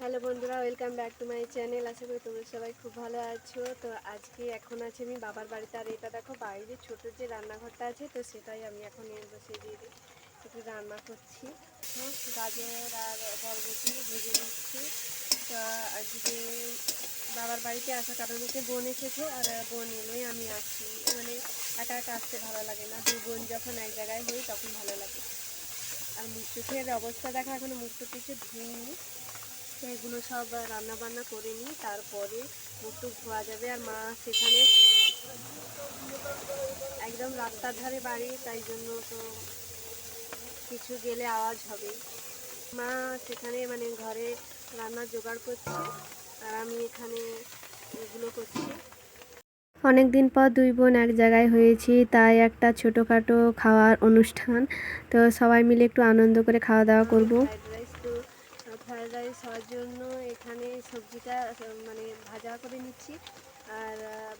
Hello বন্ধুরা, welcome back to my channel. আশা করি তোমরা সবাই খুব ভালো আছো। তো আজকে এখন আছে আমি বাবার বাড়িতে। আর এটা দেখো, বাইরে ছোট যে রান্নাঘরটা আছে, তো সেটাই আমি এখন নিয়ে বসে দিয়ে একটু রান্না করছি। গাজর আর বরবটি ভেজে নিচ্ছি। তো আজকে বাবার বাড়িতে আসার কারণ হচ্ছে বোন এসেছে, আর বোন এলে আমি আসি। মানে একা একা আসতে ভালো লাগে না। দুই বোন যখন এক জায়গায় হই, তখন ভালো লাগে। আর মুখ চোখের অবস্থা দেখা, এখন মুখ কিছু ধুইনি। এগুলো সব রান্না বান্না করে নিই তারপরে মুখ টুক ধোয়া যাবে আর মা সেখানে একদম রাস্তার ধারে বাড়ি তাই জন্য তো কিছু গেলে আওয়াজ হবে। মা সেখানে মানে ঘরে রান্নার জোগাড় করছে আর আমি এখানে এগুলো করছি। অনেক দিন পর দুই বোন এক জায়গায় হয়েছি তাই একটা ছোটোখাটো খাওয়ার অনুষ্ঠান। তো সবাই মিলে একটু আনন্দ করে খাওয়া দাওয়া করব। রাইস হওয়ার জন্য এখানে সবজিটা মানে ভাজা করে নিচ্ছি। আর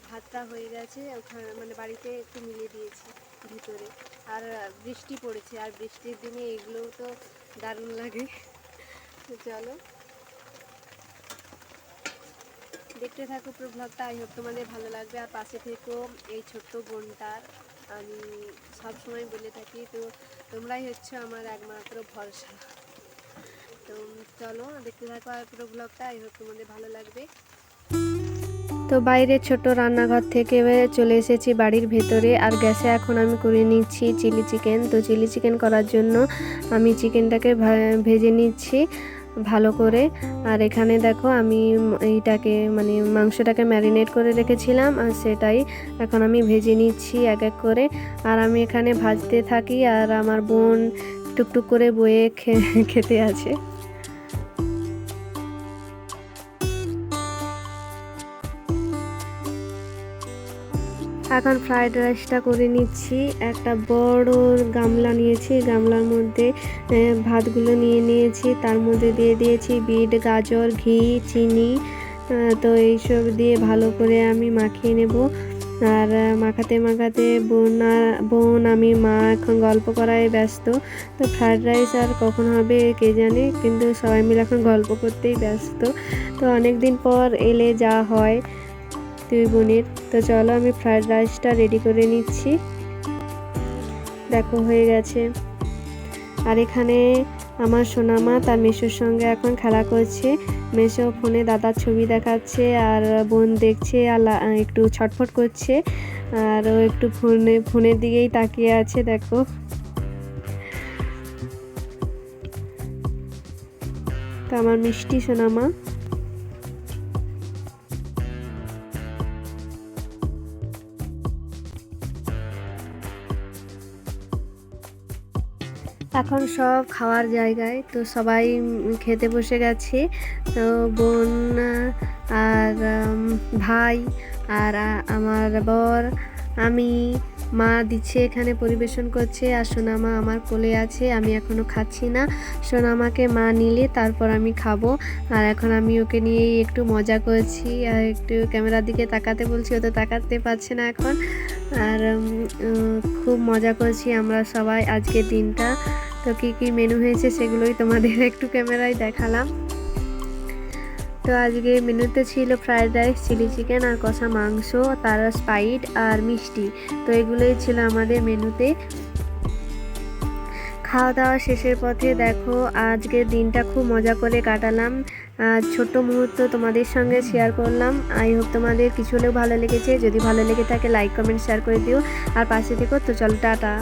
ভাতটা হয়ে গেছে, ওখানে মানে বাড়িতে একটু মিলিয়ে দিয়েছি ভিতরে। আর বৃষ্টি পড়েছে, আর বৃষ্টির দিনে এগুলো তো দারুণ লাগে। চলো। দেখতে থাকো পুরো ব্লগটা আই হোপ তোমাদের ভালো লাগবে। আর পাশে থেকেও এই ছোট্ট বোনটার। আমি সব সময় বলে থাকি, তো তোমরাই হচ্ছে আমার একমাত্র ভরসা। তো চলো দেখতে থাকো আর পুরো ব্লগটা আই তোমাদের ভালো লাগবে। তো বাইরে ছোট রান্নাঘর থেকে চলে এসেছি বাড়ির ভেতরে, আর গ্যাসে এখন আমি করে নিচ্ছি চিলি চিকেন। তো চিলি চিকেন করার জন্য আমি চিকেনটাকে ভেজে নিচ্ছি ভালো করে। আর এখানে দেখো আমি এইটাকে মানে মাংসটাকে ম্যারিনেট করে রেখেছিলাম, আর সেটাই এখন আমি ভেজে নিচ্ছি এক এক করে। আর আমি এখানে ভাজতে থাকি, আর আমার বোন টুকটুক করে বয়ে খেতে আছে এখন ফ্রাইড রাইসটা করে নিচ্ছি। একটা বড় গামলা নিয়েছি গামলার মধ্যে ভাতগুলো নিয়ে নিয়েছি। তার মধ্যে দিয়ে দিয়েছি বিট, গাজর, ঘি, চিনি তো এইসব দিয়ে ভালো করে আমি মাখিয়ে নেব। আর মাখাতে মাখাতে বোন বোন, আমি, মা এখন গল্প করায় ব্যস্ত। তো ফ্রাইড রাইস আর কখন হবে কে জানে, কিন্তু সবাই মিলে এখন গল্প করতেই ব্যস্ত। তো অনেক দিন পর এলে যা হয়। দুই বোনের। তো চলো আমি ফ্রায়েড রাইসটা রেডি করে নিচ্ছি। দেখো, হয়ে গেছে। আর এখানে আমার সোনামা তার মেসোর সঙ্গে এখন খেলা করছে। মেসো ফোনে দাদার ছবি দেখাচ্ছে, আর বোন দেখছে, আর একটু ছটফট করছে। আর ও একটু ফোনে, ফোনের দিকেই তাকিয়ে আছে, দেখো। তো আমার মিষ্টি সোনামা। এখন সব খাওয়ার জায়গায়, তো সবাই খেতে বসে গেছে। তো বোন, আর ভাই, আর আমার বর আমি, মা দিচ্ছে, এখানে পরিবেশন করছে, আর সোনামা আমার কোলে আছে, আমি এখনও খাচ্ছি না। সোনামাকে মা নিলে তারপর আমি খাব। আর এখন আমি ওকে নিয়েই একটু মজা করছি, আর একটু ক্যামেরার দিকে তাকাতে বলছি, ও তো তাকাতে পারছে না এখন। আর খুব মজা করছি আমরা সবাই আজকের দিনটা। তো কী কী মেনু হয়েছে সেগুলোই তোমাদের একটু ক্যামেরায় দেখালাম। তো আজকে মেনুতে ছিল ফ্রায়েড রাইস চিলি চিকেন আর কষা মাংস, তার স্পাইট আর মিষ্টি। তো এগুলোই ছিল আমাদের মেনুতে। খাওয়া দাওয়া শেষের পথে দেখো, আজকের দিনটা খুব মজা করে কাটালাম। ছোট্ট মুহূর্ত তোমাদের সঙ্গে শেয়ার করলাম। আই হোপ তোমাদের কিছু হলেও ভালো লেগেছে। যদি ভালো লেগে থাকে লাইক কমেন্ট শেয়ার করে দিও। আর পাশে থেকো, তো চলো, টাটা।